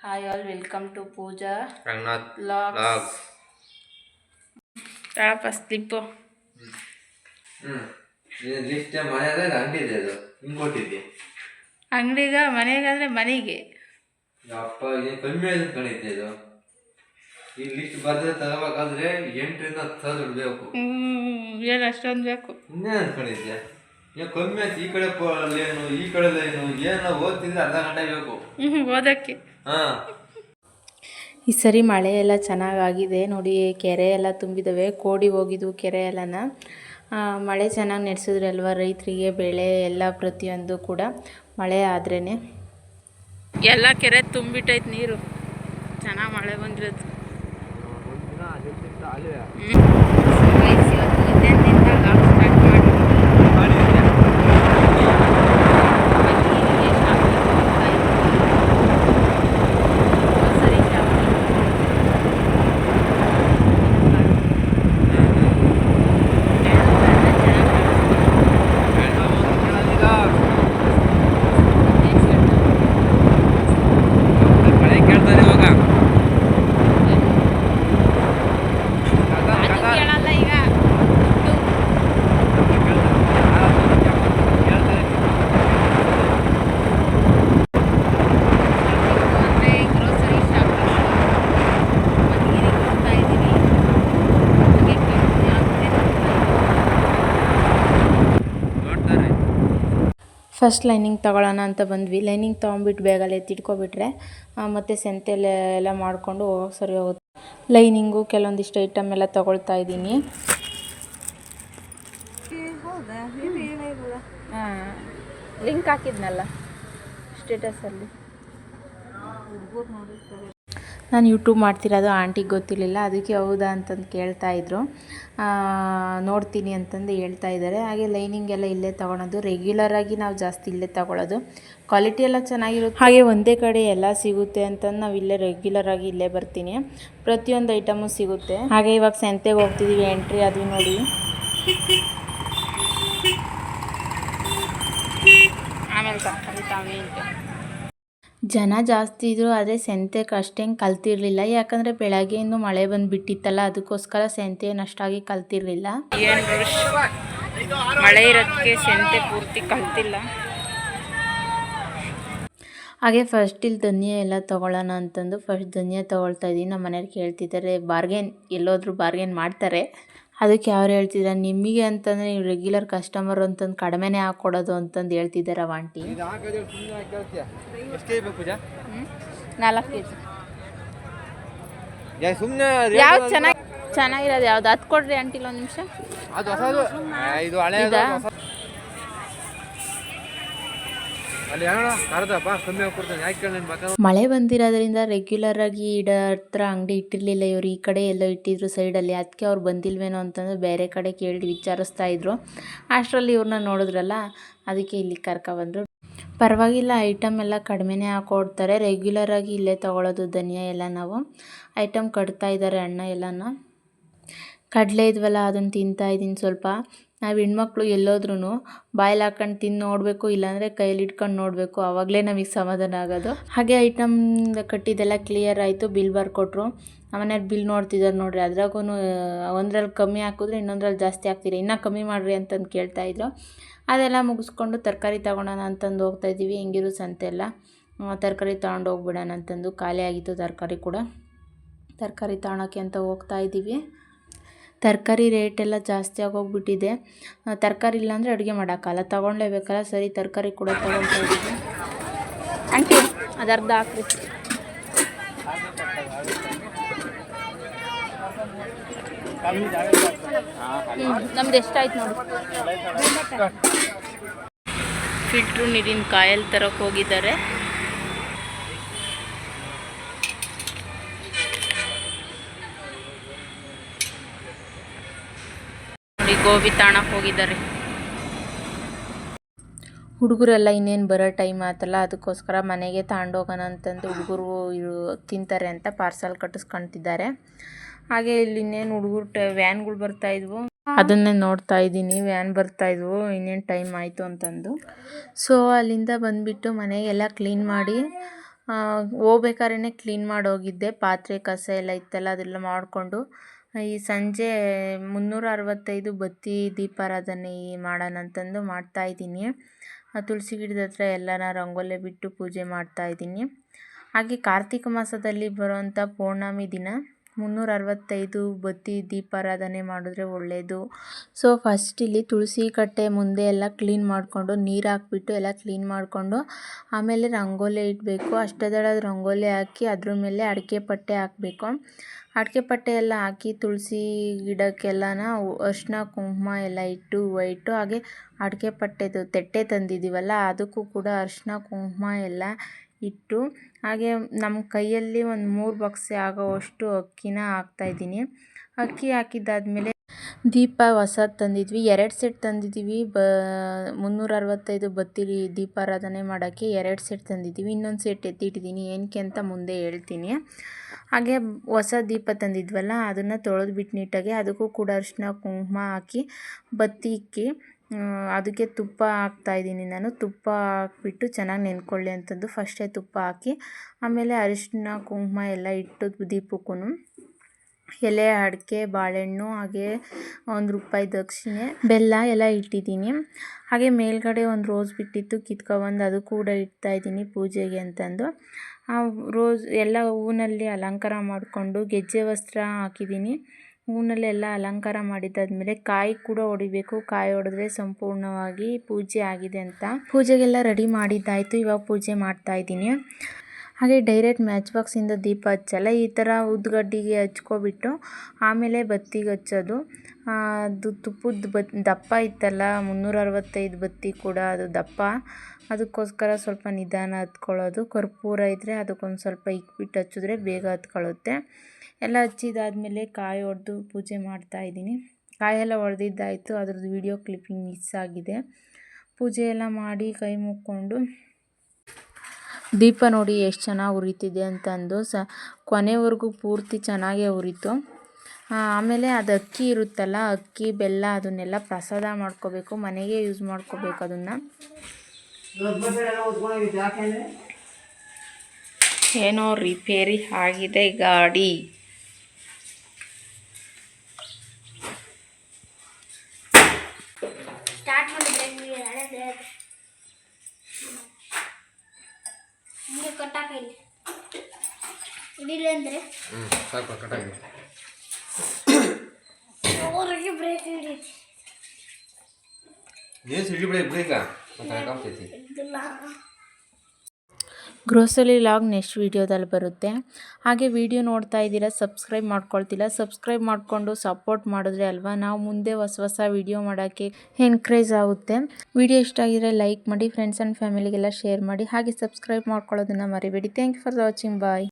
Hi all welcome to Pooja Ranganath logs ತಳಪ slip lift ಇದು list ಮನೆಯಲ್ಲ ಅಂಗಡಿ ಇದೆ ಅದು. ಹಿಂಗೆ ಕೊಟ್ಟಿದ್ದೆ? ಅಂಗಡಿಗ ಮನೆಗಾದ್ರೆ ಮನೆಗೆ. ಅಪ್ಪ ಏನು ಕಮ್ಮಿ ಆಯ್ತು ಕಣಿದ್ದೆ ಇದು. ಈ ಲಿಸ್ಟ್ ಬರ್ದ್ರೆ ತಗೋಬೇಕಾದ್ರೆ ಎಂಟರಿಂದ ಹತ್ತು ಸಾವಿರ ಬೇಕು. ಏನು ಅಷ್ಟೊಂದು ಬೇಕು. ಇನ್ನೇ ಅನ್ಕೊಂಡಿದ್ದೆ ಕಮ್ಮಿ ಆಯ್ತು ಈ ಕಡೆ ಏನು ಈ ಕಡೆ ಏನು ಏನೋ ಓದ್ತಿದ್ರೆ ಅರ್ಧ ಗಂಟೆ ಬೇಕು. ಓದಕ್ಕೆ. ಹಾಂ. ಈ ಸರಿ ಮಳೆ ಎಲ್ಲ ಚೆನ್ನಾಗಾಗಿದೆ ನೋಡಿ ಕೆರೆ ಎಲ್ಲ ತುಂಬಿದ್ದಾವೆ ಕೋಡಿ ಹೋಗಿದ್ವು ಕೆರೆ ಎಲ್ಲನ. ಮಳೆ ಚೆನ್ನಾಗಿ ನಡೆಸಿದ್ರಲ್ವ ಅಲ್ವಾ ರೈತರಿಗೆ ಬೆಳೆ ಎಲ್ಲ ಪ್ರತಿಯೊಂದು ಕೂಡ ಮಳೆ ಆದ್ರೇ ಎಲ್ಲ ಕೆರೆ ತುಂಬಿಟ್ಟೈತೆ ನೀರು. ಚೆನ್ನಾಗಿ ಮಳೆ ಬಂದಿರೋದು ಮಳೆ ಕೇಳ್ತಾರೆ ಇವಾಗ ಕೇಳಲ್ಲ ಈಗ ಅಂದರೆ ಗ್ರೋಸರಿ ಶಾಪ್ ಮನೆಗೆ ಹೋಗ್ತಾ ಇದ್ದೀವಿ ಹಾಗೆ ಕಮ್ಮಿ ಆಗ್ಬಿಟ್ಟಿದೆ. ನೋಡ್ತಾರೆ ಫಸ್ಟ್ ಲೈನಿಂಗ್ ತಗೊಳ್ಳೋಣ ಅಂತ ಬಂದ್ವಿ. ಲೈನಿಂಗ್ ತೊಗೊಂಬಿಟ್ಟು ಬ್ಯಾಗಲ್ಲಿ ಎತ್ತಿಟ್ಕೊಬಿಟ್ರೆ ಮತ್ತು ಸೆಂತೆಲೆ ಎಲ್ಲ ಮಾಡಿಕೊಂಡು ಹೋಗೋಕೆ ಸರಿ ಹೋಗುತ್ತೆ. ಲೈನಿಂಗು ಕೆಲವೊಂದಿಷ್ಟು ಐಟಮ್ ಎಲ್ಲ ತೊಗೊಳ್ತಾ ಇದ್ದೀನಿ. ಲಿಂಕ್ ಹಾಕಿದ್ನಲ್ಲ ಸ್ಟೇಟಸಲ್ಲಿ ನಾನು ಯೂಟ್ಯೂಬ್ ಮಾಡ್ತಿರೋದು ಆಂಟಿಗೆ ಗೊತ್ತಿರಲಿಲ್ಲ ಅದಕ್ಕೆ ಹೌದಾ ಅಂತಂದು ಕೇಳ್ತಾ ಇದ್ರು. ಆ, ನೋಡ್ತೀನಿ ಅಂತಂದು ಹೇಳ್ತಾ ಇದ್ದಾರೆ. ಹಾಗೆ ಲೈನಿಂಗ್ ಎಲ್ಲ ಇಲ್ಲೇ ತೊಗೊಳೋದು. ರೆಗ್ಯುಲರಾಗಿ ನಾವು ಜಾಸ್ತಿ ಇಲ್ಲೇ ತೊಗೊಳೋದು. ಕ್ವಾಲಿಟಿ ಎಲ್ಲ ಚೆನ್ನಾಗಿರುತ್ತೆ. ಹಾಗೆ ಒಂದೇ ಕಡೆ ಎಲ್ಲ ಸಿಗುತ್ತೆ ಅಂತಂದು ನಾವು ಇಲ್ಲೇ ರೆಗ್ಯುಲರಾಗಿ ಇಲ್ಲೇ ಬರ್ತೀನಿ. ಪ್ರತಿಯೊಂದು ಐಟಮು ಸಿಗುತ್ತೆ. ಹಾಗೆ ಇವಾಗ ಸಂತೆಗೆ ಹೋಗ್ತಿದ್ದೀವಿ ಎಂಟ್ರಿ ಅದು ನೋಡಿ. ಆಮೇಲೆ ಜನ ಜಾಸ್ತಿ ಇದ್ರು ಆದರೆ ಸಂತೆಗೆ ಅಷ್ಟೇನು ಕಲ್ತಿರ್ಲಿಲ್ಲ. ಯಾಕಂದರೆ ಬೆಳಗ್ಗೆಯಿಂದ ಮಳೆ ಬಂದುಬಿಟ್ಟಿತ್ತಲ್ಲ ಅದಕ್ಕೋಸ್ಕರ ಸಂತೆ ಅಷ್ಟಾಗಿ ಕಲ್ತಿರ್ಲಿಲ್ಲ. ಮಳೆ ಇರೋದಕ್ಕೆ ಸಂತೆ ಪೂರ್ತಿ ಕಲ್ತಿಲ್ಲ. ಹಾಗೆ ಫಸ್ಟ್ ಇಲ್ಲಿ ಧನಿಯಾ ಎಲ್ಲ ತೊಗೊಳ್ಳೋಣ ಅಂತಂದು ಫಸ್ಟ್ ಧನಿಯಾ ತೊಗೊಳ್ತಾ ಇದ್ದೀನಿ. ನಮ್ಮ ಮನೆಯವ್ರು ಕೇಳ್ತಿದ್ದಾರೆ ಬಾರ್ಗೇನ್ ಎಲ್ಲೋದ್ರೂ ಬಾರ್ಗೇನ್ ಮಾಡ್ತಾರೆ. ಅದಕ್ಕೆ ಅವ್ರು ಹೇಳ್ತಿದ್ದಾರೆ ನಿಮಗೆ ಅಂತಂದರೆ ನೀವು ರೆಗ್ಯುಲರ್ ಕಸ್ಟಮರ್ ಅಂತಂದು ಕಡಿಮೆನೆ ಹಾಕ್ಕೊಡೋದು ಅಂತಂದು ಹೇಳ್ತಿದ್ದಾರೆ ಅವ ಆಂಟಿ. ಇದು ಹಾಕಿದ್ರೆ ಸುಮ್ಮನೆ ಕೇಳ್ತೀಯ? ಎಷ್ಟು ಕೆ ಪೂಜಾ? ನಾಲ್ಕು ಕೆ ಜಿ ಯಾವ್ದು ಚೆನ್ನಾಗಿ ಚೆನ್ನಾಗಿರೋದು ಯಾವ್ದು? ಅದು ಕೊಡ್ರಿ ಆಂಟಿಲ್ ಒಂದು ನಿಮಿಷ. ಅದು ಬಂದಿರೋದ್ರಿಂದ ರೆಗ್ಯುಲರ್ ಆಗಿ ಮಳೆ ಇಡೋ ಹತ್ರ ಅಂಗಡಿ ಇಟ್ಟಿರಲಿಲ್ಲ ಇವರು. ಈ ಕಡೆ ಎಲ್ಲ ಇಟ್ಟಿದ್ರು ಸೈಡಲ್ಲಿ ಅದಕ್ಕೆ ಅವ್ರು ಬಂದಿಲ್ವೇನೋ ಅಂತಂದ್ರೆ ಬೇರೆ ಕಡೆ ಕೇಳಿ ವಿಚಾರಿಸ್ತಾ ಇದ್ರು. ಅಷ್ಟರಲ್ಲಿ ಇವ್ರನ್ನ ನೋಡಿದ್ರಲ್ಲ, ಅದಕ್ಕೆ ಇಲ್ಲಿ ಕರ್ಕೊಬಂದರು ಪರವಾಗಿಲ್ಲ ಐಟಮ್ ಎಲ್ಲ ಕಡಿಮೆನೇ ಹಾಕೊಡ್ತಾರೆ. ರೆಗ್ಯುಲರಾಗಿ ಇಲ್ಲೇ ತೊಗೊಳೋದು ಧನಿಯಾ ಎಲ್ಲ ನಾವು. ಐಟಮ್ ಕಟ್ತಾ ಇದ್ದಾರೆ ಅಣ್ಣ ಎಲ್ಲನ. ಕಡಲೆ ಇದ್ವಲ್ಲ, ಅದನ್ನು ತಿಂತಾ ಇದ್ದೀನಿ ಸ್ವಲ್ಪ. ನಾವು ಹೆಣ್ಮಕ್ಳು ಎಲ್ಲೋದ್ರೂ ಬಾಯಲ್ಲಿ ಹಾಕೊಂಡು ತಿಂದು ನೋಡಬೇಕು, ಇಲ್ಲಾಂದರೆ ಕೈಯಲ್ಲಿ ಇಟ್ಕೊಂಡು ನೋಡಬೇಕು. ಆವಾಗಲೇ ನಮಗೆ ಸಮಾಧಾನ ಆಗೋದು. ಹಾಗೆ ಐಟಮ್ ಕಟ್ಟಿದ್ದೆಲ್ಲ ಕ್ಲಿಯರ್ ಆಯಿತು ಬಿಲ್ ಬರ್ಕೊಟ್ರು ಆಮೇಲೆ ಬಿಲ್ ನೋಡ್ತಿದ್ದಾರೆ ನೋಡ್ರಿ ಅದ್ರಾಗೂ ಒಂದ್ರಲ್ಲಿ ಕಮ್ಮಿ ಹಾಕಿದ್ರೆ ಇನ್ನೊಂದ್ರಲ್ಲಿ ಜಾಸ್ತಿ ಹಾಕ್ತೀರಿ? ಇನ್ನೂ ಕಮ್ಮಿ ಮಾಡಿರಿ ಅಂತಂದು ಕೇಳ್ತಾಯಿದ್ರು ಅದೆಲ್ಲ ಮುಗಿಸ್ಕೊಂಡು ತರಕಾರಿ ತೊಗೊಳೋಣ ಅಂತಂದು ಹೋಗ್ತಾ ಇದ್ದೀವಿ ಹೆಂಗಿರು ಸಂತೆ ಎಲ್ಲ. ತರಕಾರಿ ತೊಗೊಂಡು ಹೋಗ್ಬಿಡೋಣ ಅಂತಂದು. ಖಾಲಿ ಆಗಿತ್ತು ತರಕಾರಿ ಕೂಡ. ತರಕಾರಿ ತಗೊಳಕ್ಕೆ ಅಂತ ಹೋಗ್ತಾ ಇದ್ದೀವಿ ತರಕಾರಿ ರೇಟ್ ಎಲ್ಲ ಜಾಸ್ತಿ ಆಗೋಗ್ಬಿಟ್ಟಿದೆ. ತರಕಾರಿ ಇಲ್ಲ ಇಲ್ಲಾಂದರೆ ಅಡುಗೆ ಮಾಡೋಕ್ಕಲ್ಲ ತೊಗೊಳ್ಲೇಬೇಕಲ್ಲ ಸರಿ ತರಕಾರಿ ಕೂಡ ತೊಗೊಳ್ತಾ ಇದ್ದೀನಿ ಆಂಟಿ ಅದು ಅರ್ಧ ಹಾಕ್ರಿ. ನಮ್ದು ಎಷ್ಟಾಯ್ತು ನೋಡಿ. ಫಿಲ್ಟ್ರು ನೀರಿನ ಕಾಯಲ್ಲಿ ತರೋಕೆ ಹೋಗಿದ್ದಾರೆ. ನೋಡಿ ಗೋಬಿ ತಾಣಕ್ಕೆ ಹೋಗಿದ್ದಾರೆ. ಹುಡುಗರೆಲ್ಲ ಇನ್ನೇನು ಬರೋ ಟೈಮ್ ಆತಲ್ಲ, ಅದಕ್ಕೋಸ್ಕರ ಮನೆಗೆ ತಗೊಂಡೋಗೋಣ ಅಂತಂದು ಹುಡುಗರು ತಿಂತಾರೆ ಅಂತ ಪಾರ್ಸಲ್ ಕಟ್ಟಿಸ್ಕೊಂತಿದ್ದಾರೆ. ಹಾಗೆ ಇಲ್ಲಿ ಇನ್ನೇನು ಹುಡುಗರು ಟ, ವ್ಯಾನ್ಗಳು ಬರ್ತಾ ಇದ್ವು. ಅದನ್ನೇ ನೋಡ್ತಾ ಇದ್ದೀನಿ, ವ್ಯಾನ್ ಬರ್ತಾ ಇದ್ವು, ಇನ್ನೇನು ಟೈಮ್ ಆಯಿತು ಅಂತಂದು. ಸೊ ಅಲ್ಲಿಂದ ಬಂದುಬಿಟ್ಟು ಮನೆಗೆಲ್ಲ ಕ್ಲೀನ್ ಮಾಡಿ ಹೋಗ್ಬೇಕಾದ್ರೆ ಕ್ಲೀನ್ ಮಾಡಿ ಹೋಗಿದ್ದೆ ಪಾತ್ರೆ, ಕಸ ಎಲ್ಲ ಇತ್ತಲ್ಲ, ಅದೆಲ್ಲ ಮಾಡಿಕೊಂಡು. ಈ ಸಂಜೆ ಮುನ್ನೂರ ಅರವತ್ತೈದು ಬತ್ತಿ ದೀಪಾರಾಧನೆ ಮಾಡೋಣ ಅಂತಂದು ಮಾಡ್ತಾಯಿದ್ದೀನಿ ತುಳಸಿ ಗಿಡದ ಹತ್ರ ಎಲ್ಲನ ರಂಗೋಲಿ ಬಿಟ್ಟು ಪೂಜೆ ಮಾಡ್ತಾಯಿದ್ದೀನಿ ಹಾಗೆ ಕಾರ್ತಿಕ ಮಾಸದಲ್ಲಿ ಬರುವಂಥ ಪೌರ್ಣಮಿ ದಿನ ಮುನ್ನೂರ ಅರವತ್ತೈದು ಬತ್ತಿ ದೀಪಾರಾಧನೆ ಮಾಡಿದ್ರೆ ಒಳ್ಳೆಯದು ಸೊ ಫಸ್ಟ್ ಇಲ್ಲಿ ತುಳಸಿ ಕಟ್ಟೆ ಮುಂದೆ ಎಲ್ಲ ಕ್ಲೀನ್ ಮಾಡಿಕೊಂಡು, ನೀರು ಹಾಕ್ಬಿಟ್ಟು ಎಲ್ಲ ಕ್ಲೀನ್ ಮಾಡಿಕೊಂಡು, ಆಮೇಲೆ ರಂಗೋಲಿ ಇಡಬೇಕು. ಅಷ್ಟದಳ ರಂಗೋಲಿ ಹಾಕಿ ಅದ್ರ ಮೇಲೆ ಅಡಿಕೆ ಪಟ್ಟೆ ಹಾಕಬೇಕು. ಅಡಿಕೆ ಪಟ್ಟೆ ಎಲ್ಲ ಹಾಕಿ ತುಳಸಿ ಗಿಡಕ್ಕೆಲ್ಲನ ಅರಿಶಿನ ಕುಂಕುಮ ಎಲ್ಲ ಇಟ್ಟು ಇಟ್ಟು ಹಾಗೆ ಅಡಿಕೆ ಪಟ್ಟೆದು ತೆಟ್ಟೆ ತಂದಿದ್ದೀವಲ್ಲ, ಅದಕ್ಕೂ ಕೂಡ ಅರಿಶಿನ ಕುಂಕುಮ ಎಲ್ಲ ಇಟ್ಟು ಹಾಗೆ ನಮ್ಮ ಕೈಯಲ್ಲಿ ಒಂದು ಮೂರು ಬಕ್ಸೆ ಆಗೋವಷ್ಟು ಅಕ್ಕಿನ ಹಾಕ್ತಾಯಿದ್ದೀನಿ ಅಕ್ಕಿ ಹಾಕಿದ್ದಾದ್ಮೇಲೆ ದೀಪ ಹೊಸದು ತಂದಿದ್ವಿ. ಎರಡು ಸೆಟ್ ತಂದಿದ್ದೀವಿ. ಬ, ಮುನ್ನೂರ ಅರವತ್ತೈದು ಬತ್ತಿ ದೀಪಾರಾಧನೆ ಮಾಡೋಕ್ಕೆ ಎರಡು ಸೆಟ್ ತಂದಿದ್ದೀವಿ. ಇನ್ನೊಂದು ಸೆಟ್ ಎತ್ತಿಟ್ಟಿದ್ದೀನಿ. ಏನಕ್ಕೆ ಅಂತ ಮುಂದೆ ಹೇಳ್ತೀನಿ. ಹಾಗೆ ಹೊಸ ದೀಪ ತಂದಿದ್ವಲ್ಲ, ಅದನ್ನು ತೊಳೆದ್ಬಿಟ್ಟು ನೀಟಾಗಿ ಅದಕ್ಕೂ ಕೂಡ ಅರಿಶಿನ ಕುಂಕುಮ ಹಾಕಿ ಬತ್ತಿ ಇಕ್ಕಿ ಅದಕ್ಕೆ ತುಪ್ಪ ಹಾಕ್ತಾಯಿದ್ದೀನಿ ನಾನು. ತುಪ್ಪ ಹಾಕ್ಬಿಟ್ಟು ಚೆನ್ನಾಗಿ ನೆನ್ಕೊಳ್ಳಿ ಅಂತಂದು ಫಸ್ಟೇ ತುಪ್ಪ ಹಾಕಿ, ಆಮೇಲೆ ಅರಿಶಿನ ಕುಂಕುಮ ಎಲ್ಲ ಇಟ್ಟು ದೀಪಕ್ಕೂ ಎಲೆ, ಅಡಿಕೆ, ಬಾಳೆಹಣ್ಣು, ಹಾಗೆ ಒಂದು ರೂಪಾಯಿ ದಕ್ಷಿಣೆ, ಬೆಲ್ಲ ಎಲ್ಲ ಇಟ್ಟಿದ್ದೀನಿ. ಹಾಗೆ ಮೇಲ್ಗಡೆ ಒಂದು ರೋಸ್ ಬಿಟ್ಟಿತ್ತು ಕಿತ್ಕೊಬಂದು ಅದು ಕೂಡ ಇಡ್ತಾಯಿದ್ದೀನಿ ಪೂಜೆಗೆ ಅಂತಂದು. ಆ ರೋಸ್ ಎಲ್ಲ ಹೂವಿನಲ್ಲಿ ಅಲಂಕಾರ ಮಾಡಿಕೊಂಡು ಗೆಜ್ಜೆ ವಸ್ತ್ರ ಹಾಕಿದ್ದೀನಿ. ಹೂವಿನಲ್ಲೆಲ್ಲ ಅಲಂಕಾರ ಮಾಡಿದ್ದಾದ್ಮೇಲೆ ಕಾಯಿ ಕೂಡ ಹೊಡಿಬೇಕು ಕಾಯಿ ಹೊಡೆದ್ರೆ ಸಂಪೂರ್ಣವಾಗಿ ಪೂಜೆ ಆಗಿದೆ ಅಂತ. ಪೂಜೆಗೆಲ್ಲ ರೆಡಿ ಮಾಡಿದ್ದಾಯಿತು. ಇವಾಗ ಪೂಜೆ ಮಾಡ್ತಾ ಇದ್ದೀನಿ. ಹಾಗೆ ಡೈರೆಕ್ಟ್ ಮ್ಯಾಚ್ ಬಾಕ್ಸಿಂದ ದೀಪ ಹಚ್ಚಲ್ಲ. ಈ ಥರ ಉದ್ಗಡ್ಡಿಗೆ ಹಚ್ಕೊಬಿಟ್ಟು ಆಮೇಲೆ ಬತ್ತಿಗೆ ಹಚ್ಚೋದು. ಅದು ತುಪ್ಪದ ಬತ್ ದಪ್ಪ ಇತ್ತಲ್ಲ ಮುನ್ನೂರ ಅರವತ್ತೈದು ಬತ್ತಿ ಕೂಡ ಅದು ದಪ್ಪ. ಅದಕ್ಕೋಸ್ಕರ ಸ್ವಲ್ಪ ನಿಧಾನ ಹತ್ಕೊಳ್ಳೋದು. ಕರ್ಪೂರ ಇದ್ದರೆ ಅದಕ್ಕೊಂದು ಸ್ವಲ್ಪ ಇಕ್ಬಿಟ್ಟು ಹಚ್ಚಿದ್ರೆ ಬೇಗ ಹತ್ಕೊಳ್ಳುತ್ತೆ. ಎಲ್ಲ ಹಚ್ಚಿದಾದ್ಮೇಲೆ ಕಾಯಿ ಹೊಡೆದು ಪೂಜೆ ಮಾಡ್ತಾಯಿದ್ದೀನಿ ಕಾಯೆಲ್ಲ ಹೊಡೆದಿದ್ದಾಯಿತು ಅದ್ರದ್ದು ವಿಡಿಯೋ ಕ್ಲಿಪ್ಪಿಂಗ್ ಮಿಸ್ ಆಗಿದೆ. ಪೂಜೆ ಎಲ್ಲ ಮಾಡಿ ಕೈ ಮುಕ್ಕೊಂಡು ದೀಪ ನೋಡಿ ಎಷ್ಟು ಚೆನ್ನಾಗಿ ಉರಿತಿದೆ ಅಂತಂದು ಸ, ಕೊನೆವರೆಗೂ ಪೂರ್ತಿ ಚೆನ್ನಾಗೇ ಉರಿತು. ಆಮೇಲೆ ಅದು ಅಕ್ಕಿ ಇರುತ್ತಲ್ಲ ಅಕ್ಕಿ ಬೆಲ್ಲ ಅದನ್ನೆಲ್ಲ ಪ್ರಸಾದ ಮಾಡ್ಕೋಬೇಕು ಮನೆಗೆ ಯೂಸ್ ಮಾಡ್ಕೋಬೇಕು ಅದನ್ನು. ಏನೋ ರಿಪೇರಿ ಆಗಿದೆ ಗಾಡಿ. ಸ್ಟಾರ್ಟ್ ಮಾಡಿದ್ರೆ ನೀವು ಹಳೆದೇ ಹಿಂಗೆ ಕಟ್ಟಾಕ ಇಲ್ಲಿ. ಹಿಡಿಲಿ ಅಂದರೆ? ಹ್ಞೂ ಸಾಕು ಕಟ್ಟಾಗಿ ಅವ್ರಿಗೆ ಬ್ರೇಕ್ ಹಿಡಿತಿ ಏನು ಸಿಡಿ ಬ್ರೇಕ್ ಬ್ರೇಕ ಲಾಗ್ ನೆಕ್ಸ್ಟ್ ವೀಡಿಯೋದಲ್ಲಿ ಬರುತ್ತೆ. ಹಾಗೆ ವಿಡಿಯೋ ನೋಡ್ತಾ ಇದ್ದೀರಾ ಸಬ್ಸ್ಕ್ರೈಬ್ ಮಾಡ್ಕೊಳ್ತಿಲ್ಲ ಸಬ್ಸ್ಕ್ರೈಬ್ ಮಾಡಿಕೊಂಡು ಸಪೋರ್ಟ್ ಮಾಡಿದ್ರೆ ಅಲ್ವಾ? ನಾವು ಮುಂದೆ ಹೊಸ ಹೊಸ ವಿಡಿಯೋ ಮಾಡೋಕ್ಕೆ ಎನ್ಕರೇಜ್ ಆಗುತ್ತೆ. ವಿಡಿಯೋ ಇಷ್ಟ ಆಗಿದ್ರೆ ಲೈಕ್ ಮಾಡಿ ಫ್ರೆಂಡ್ಸ್ ಆ್ಯಂಡ್ ಫ್ಯಾಮಿಲಿಗೆಲ್ಲ ಶೇರ್ ಮಾಡಿ ಹಾಗೆ ಸಬ್ಸ್ಕ್ರೈಬ್ ಮಾಡ್ಕೊಳ್ಳೋದನ್ನು ಮರಿಬೇಡಿ. Thank you for watching bye